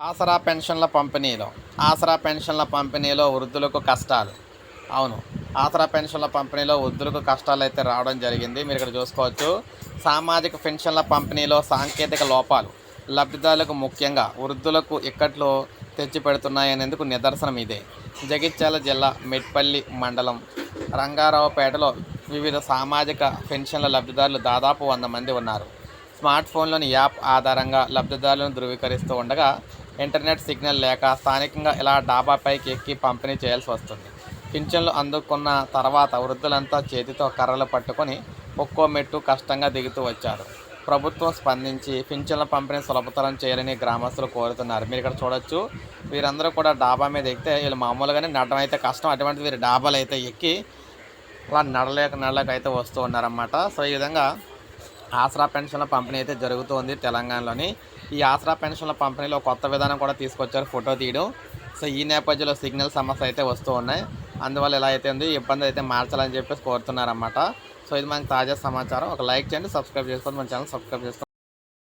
ఆసరా పెన్షన్ల పంపిణీలో. ఆసరా పెన్షన్ల పంపిణీలో వృద్ధులకు కష్టాలు. అవును. ఆసరా పెన్షన్ల పంపిణీలో వృద్ధులకు కష్టాలు అయితే రావడం జరిగింది. మీరు ఇక్కడ చూసుకోవచ్చు. సామాజిక పెన్షన్ల పంపిణీలో సాంకేతిక లోపాలు లబ్ధిదారులకు ముఖ్యంగా వృద్ధులకు ఇక్కట్లు తెచ్చిపెడుతున్నాయనేందుకు నిదర్శనం ఇదే. జగిత్యాల జిల్లా మెట్పల్లి మండలం రంగారావుపేటలో వివిధ సామాజిక పెన్షన్ల లబ్ధిదారులు దాదాపు వంద మంది ఉన్నారు. స్మార్ట్ ఫోన్లోని యాప్ ఆధారంగా లబ్ధిదారులను ధృవీకరిస్తూ ఉండగా ఇంటర్నెట్ సిగ్నల్ లేక స్థానికంగా ఇలా డాబాపైకి ఎక్కి పంపిణీ చేయాల్సి వస్తుంది. పింఛన్లు అందుకున్న తర్వాత వృద్ధులంతా చేతితో కర్రలు పట్టుకొని ఒక్కో మెట్టు కష్టంగా దిగుతూ వచ్చారు. ప్రభుత్వం స్పందించి పింఛన్ల పంపిణీ సులభతరం చేయాలని గ్రామస్తులు కోరుతున్నారు. మీరు ఇక్కడ చూడొచ్చు వీరందరూ కూడా డాబా మీద ఎక్కితే వీళ్ళు మామూలుగానే నడడం అయితే కష్టం. అటువంటి వీరు డాబాలు అయితే ఎక్కి అలా నడలేక నడలేక అయితే వస్తూ ఉన్నారన్నమాట. సో ఈ విధంగా ఆసరా పెన్షన్ల పంపిణీ అయితే జరుగుతుంది తెలంగాణలోని. ఈ ఆసరా పెన్షన్ల పంపిణీలో కొత్త విధానం కూడా తీసుకొచ్చారు ఫోటో తీయడం. సో ఈ నేపథ్యంలో సిగ్నల్ సమస్య అయితే వస్తూ ఉన్నాయి. అందువల్ల ఇలా అయితే ఉంది ఇబ్బంది అయితే మార్చాలని చెప్పేసి కోరుతున్నారన్నమాట. సో ఇది మనకు తాజా సమాచారం. ఒక లైక్ చేయండి సబ్స్క్రైబ్ చేసుకోండి మన ఛానల్ సబ్స్క్రైబ్ చేసుకోండి.